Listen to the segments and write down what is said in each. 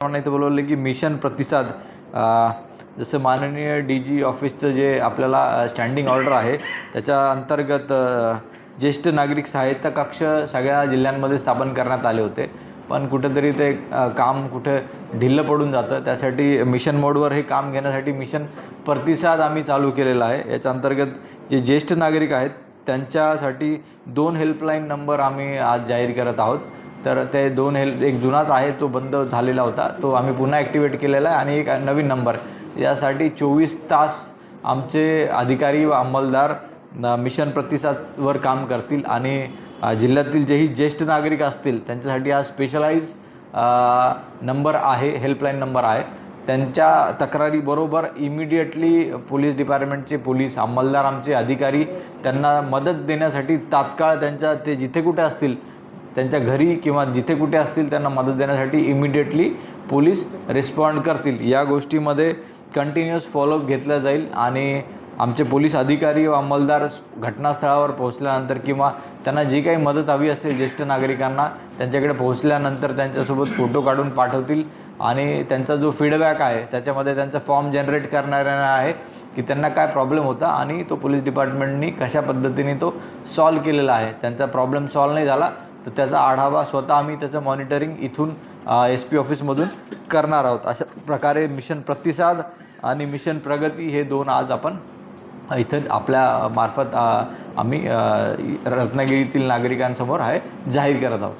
इथं बोलवलं की मिशन प्रतिसाद जसं माननीय डी जी ऑफिसचं जे आपल्याला स्टँडिंग ऑर्डर आहे त्याच्या अंतर्गत ज्येष्ठ नागरिक सहायता कक्ष सगळ्या जिल्ह्यांमध्ये स्थापन करण्यात आले होते. पण कुठेतरी ते काम कुठे ढिल्लं पडून जातं. त्यासाठी मिशन मोडवर हे काम घेण्यासाठी मिशन प्रतिसाद आम्ही चालू केलेला आहे. याच्या अंतर्गत जे ज्येष्ठ नागरिक आहेत त्यांच्यासाठी दोन हेल्पलाईन नंबर आम्ही आज जाहीर करत आहोत. तर ते दोन हेल्प एक जुनाच आहे तो बंद झालेला होता. तो आम्ही पुन्हा ॲक्टिवेट केलेला आहे आणि एक नवीन नंबर यासाठी चोवीस तास आमचे अधिकारी व अंमलदार मिशन प्रतिसादवर काम करतील आणि जिल्ह्यातील जेही ज्येष्ठ नागरिक असतील त्यांच्यासाठी हा स्पेशलाइज नंबर आहे हेल्पलाईन नंबर आहे. त्यांच्या तक्रारीबरोबर इमिडिएटली पोलीस डिपार्टमेंटचे पोलीस अंमलदार आमचे अधिकारी त्यांना मदत देण्यासाठी तात्काळ त्यांच्या ते जिथे कुठे असतील त्यांच्या घरी किंवा जिथे कुठे असतील त्यांना मदत देण्यासाठी इमिडिएटली पोलीस रिस्पॉन्ड करतील. या गोष्टीमध्ये कंटिन्युअस फॉलोअप घेतला जाईल आणि आमचे पोलीस अधिकारी व अंमलदार घटनास्थळावर पोहोचल्यानंतर किंवा त्यांना जी काही मदत हवी असेल ज्येष्ठ नागरिकांना त्यांच्याकडे पोहोचल्यानंतर त्यांच्यासोबत फोटो काढून पाठवतील आणि त्यांचा जो फीडबॅक आहे त्याच्यामध्ये त्यांचा फॉर्म जनरेट करणाऱ्यांना आहे की त्यांना काय प्रॉब्लेम होता आणि तो पोलीस डिपार्टमेंटनी कशा पद्धतीने तो सॉल्व केलेला आहे. त्यांचा प्रॉब्लेम सॉल्व नाही झाला तर त्याचा आढावा स्वतः आम्ही त्याचं मॉनिटरिंग इथून एस पी ऑफिसमधून करणार आहोत. अशा प्रकारे मिशन प्रतिसाद आणि मिशन प्रगती हे दोन आज आपण इथं आपल्या मार्फत आम्ही रत्नागिरीतील नागरिकांसमोर आहे जाहीर करत आहोत.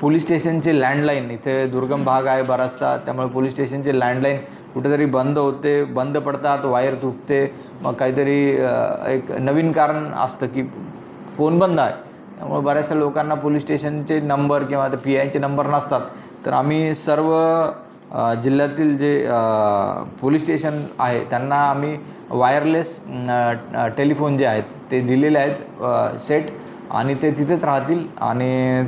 पोलीस स्टेशनचे लँडलाईन इथे दुर्गम भाग आहे बराचसा त्यामुळे पोलीस स्टेशनचे लँडलाईन कुठेतरी बंद होते बंद पडतात वायर तुटते. मग काहीतरी एक नवीन कारण असतं की फोन बंद आहे. त्यामुळे बऱ्याचशा लोकांना पोलीस स्टेशनचे नंबर किंवा ते पी आयचे नंबर नसतात. तर आम्ही सर्व जिल्ह्यातील जे पोलीस स्टेशन आहे त्यांना आम्ही वायरलेस टेलिफोन जे आहेत ते दिलेले आहेत सेट. आणि ते तिथेच राहतील. आणि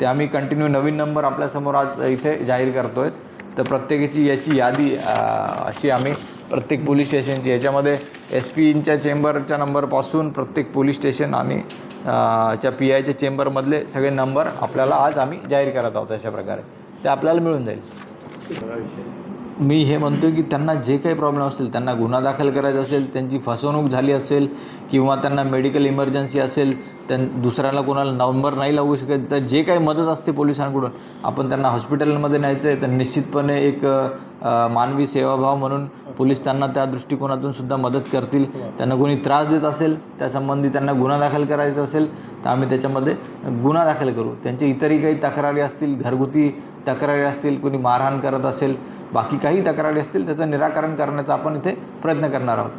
ते आम्ही कंटिन्यू नवीन नंबर आपल्यासमोर आज इथे जाहीर करतो आहे तर प्रत्येकाची याची यादी अशी आम्ही प्रत्येक पोलीस स्टेशनची. याच्यामध्ये एस पीच्या चेंबरच्या नंबरपासून प्रत्येक पोलीस स्टेशन आणि च्या पी आयच्या चेंबरमधले सगळे नंबर आपल्याला आज आम्ही जाहीर करत आहोत अशा प्रकारे. ते आपल्याला मिळून जाईल. मी हे म्हणतो की त्यांना जे काही प्रॉब्लेम असतील त्यांना गुन्हा दाखल करायचा असेल त्यांची फसवणूक झाली असेल किंवा त्यांना मेडिकल इमर्जन्सी असेल त्यां दुसऱ्याला कोणाला नंबर नाही लागू शकत तर जे काही मदत असते पोलिसांकडून आपण त्यांना हॉस्पिटलमध्ये न्यायचं आहे तर निश्चितपणे एक मानवी सेवाभाव म्हणून पोलीस त्यांना त्या दृष्टिकोनातून सुद्धा मदत करतील. त्यांना कोणी त्रास देत असेल त्यासंबंधी त्यांना गुन्हा दाखल करायचा असेल तर आम्ही त्याच्यामध्ये गुन्हा दाखल करू. त्यांचे इतरही काही तक्रारी असतील घरगुती तक्रारी असतील कोणी मारहाण करत असेल बाकी काही तक्रारी असतील त्याचं निराकरण करण्याचा आपण इथे प्रयत्न करणार आहोत.